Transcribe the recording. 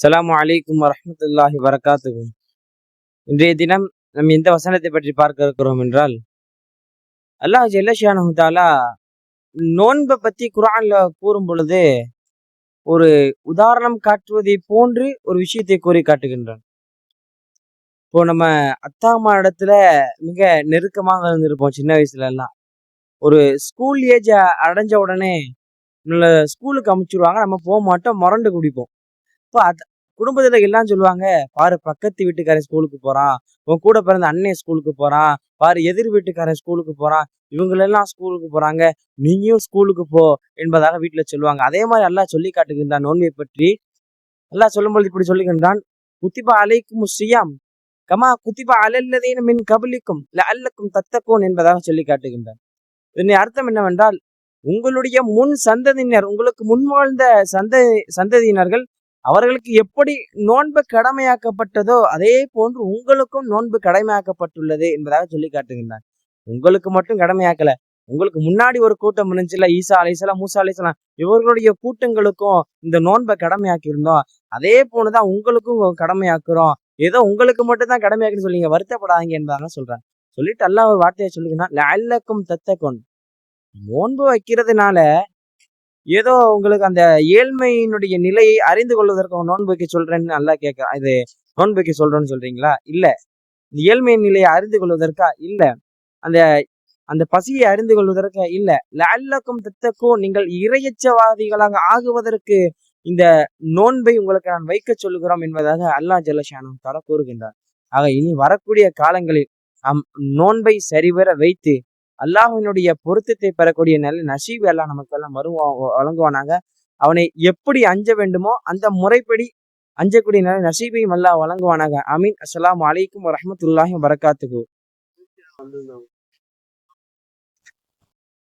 அஸ்ஸலாமு அலைக்கும் வரமத்துல்லாஹி வரகாத்து இன்றைய தினம் நம்ம எந்த வசனத்தை பற்றி பார்க்க இருக்கிறோம் என்றால் அல்லாஹ் ஜெல்லஷானு நோன்பை பத்தி குரானில் கூறும் பொழுது ஒரு உதாரணம் காட்டுவதை போன்று ஒரு விஷயத்தை கூறி காட்டுகின்றான். இப்போ நம்ம அத்தா இடத்துல மிக நெருக்கமாக இருந்திருப்போம் சின்ன வயசுல எல்லாம் ஒரு ஸ்கூல் ஏஜ் அடைஞ்ச உடனே நம்மள ஸ்கூலுக்கு அமுச்சிடுவாங்க நம்ம போக மாட்டோம் முரண்டு குடிப்போம். இப்போ அது குடும்பத்தில் எல்லாம் சொல்லுவாங்க பாரு பக்கத்து வீட்டுக்காரன் ஸ்கூலுக்கு போறான். உன் கூட பிறந்த அண்ணன் ஸ்கூலுக்கு போறான். பாரு எதிர் வீட்டுக்காரன் ஸ்கூலுக்கு போறான். இவங்களெல்லாம் ஸ்கூலுக்கு போறாங்க. நீயும் ஸ்கூலுக்கு போ என்பதாக வீட்டுல சொல்லுவாங்க. அதே மாதிரி எல்லாம் சொல்லி காட்டுகின்றான் நோன்மை பற்றி. எல்லாம் சொல்லும்பொழுது இப்படி சொல்லுகின்றான் குத்திபா அலைக்கும் சியாம் கமா குத்திபா அலல்லதீன மின் கபலிக்கும் அல்லக்கும் தத்தக்கோன் என்பதாக சொல்லி காட்டுகின்றான். இதனை அர்த்தம் என்னவென்றால் உங்களுடைய முன் சந்ததியினர் உங்களுக்கு முன் வாழ்ந்த சந்த சந்ததியினர்கள் அவர்களுக்கு எப்படி நோன்பு கடமையாக்கப்பட்டதோ அதே போன்று உங்களுக்கும் நோன்பு கடமையாக்கப்பட்டுள்ளது என்பதாக சொல்லி காட்டுகின்றார். உங்களுக்கு மட்டும் கடமையாக்கல. உங்களுக்கு முன்னாடி ஒரு கூட்டம் இருந்துச்சுல ஈசா அலைசலாம் மூசா அலைசலாம் இவர்களுடைய கூட்டங்களுக்கும் இந்த நோன்பை கடமையாக்கியிருந்தோம். அதே போலதான் உங்களுக்கும் கடமையாக்குறோம். ஏதோ உங்களுக்கு மட்டும் தான் கடமையாக்குன்னு சொல்லிங்க வருத்தப்படாதீங்க என்பதாக சொல்றாங்க. சொல்லிட்டு அல்ல ஒரு வார்த்தையை சொல்லுங்கன்னா லல்லக்கும் தத்தக்கொன் நோன்பு வைக்கிறதுனால ஏதோ உங்களுக்கு அந்த ஏழ்மையினுடைய நிலையை அறிந்து கொள்வதற்கு நோன்பு வைக்க சொல்றேன்னு நல்லா கேட்க இது நோன்பு வைக்க சொல்றேன்னு சொல்றீங்களா? இல்ல. இந்த ஏழ்மையின் நிலையை அறிந்து கொள்வதற்கா? இல்ல. அந்த அந்த பசியை அறிந்து கொள்வதற்கு? இல்ல. லல்லக்கும் தத்தக்கும் நீங்கள் இரையச்சவாதிகளாக ஆகுவதற்கு இந்த நோன்பை உங்களுக்கு நான் வைக்க சொல்லுகிறோம் என்பதாக அல்லாஹ் ஜல்லஷானு தர கூறுகின்றார் ஆக இனி வரக்கூடிய காலங்களில் நம் நோன்பை சரிவர வைத்து அல்லாஹினுடைய பொருத்தத்தை பெறக்கூடிய நல்ல நசீப் எல்லாம் நமக்கு எல்லாம் வருவா வழங்குவானாக. அவனை எப்படி அஞ்ச வேண்டுமோ அந்த முறைப்படி அஞ்சக்கூடிய நல்ல நசீபையும் அல்லாஹ் வழங்குவானாங்க அமீன் அஸ்லாம் அலைக்கும் வரமத்துல்லாஹி வரகாத்துக்கு